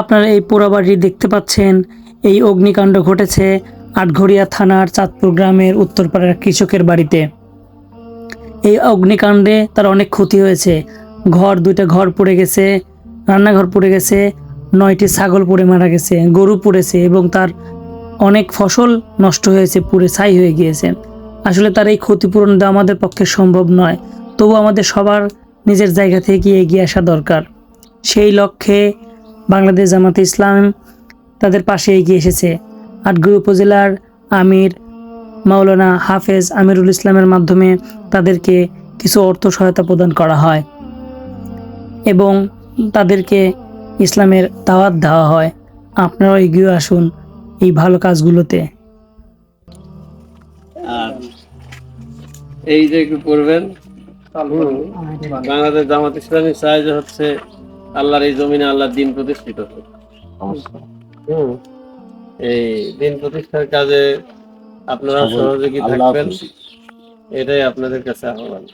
আপনারা এই পোড়াবাড়ি দেখতে পাচ্ছেন। এই অগ্নিকাণ্ড ঘটেছে আটঘরিয়া থানার চাঁদপুর গ্রামের উত্তরপাড়ার কৃষকের বাড়িতে। এই অগ্নিকাণ্ডে তার অনেক ক্ষতি হয়েছে। ঘর দুইটা ঘর পড়ে গেছে, রান্নাঘর পড়ে গেছে, নয়টি ছাগল পড়ে মারা গেছে, গরু পড়েছে এবং তার অনেক ফসল নষ্ট হয়েছে, পুড়ে ছাই হয়ে গিয়েছে। আসলে তার এই ক্ষতিপূরণ দেওয়া আমাদের পক্ষে সম্ভব নয়। তবু আমাদের সবার নিজের জায়গা থেকে এগিয়ে আসা দরকার। সেই লক্ষ্যে বাংলাদেশ জামাতে ইসলাম তাদের পাশে এগিয়ে এসেছে। আটগুড়ি উপজেলার আমির মাওলানা হাফেজ আমিরুল ইসলামের মাধ্যমে তাদেরকে কিছু অর্থ সহায়তা প্রদান করা হয় এবং তাদেরকে ইসলামের দাওয়াত দেওয়া হয়। আপনারাও এগিয়ে আসুন এই ভালো কাজগুলোতে। আর এই যে একটু করবেন বাংলাদেশ জামাত ইসলামী চায় যে হচ্ছে আল্লাহর এই জমিনে আল্লাহর দিন প্রতিষ্ঠিত হোক। হুম। এই দিন প্রতিষ্ঠার কাজে আপনারা সহযোগী থাকবেন। এটাই আপনাদের কাছে আহ্বান।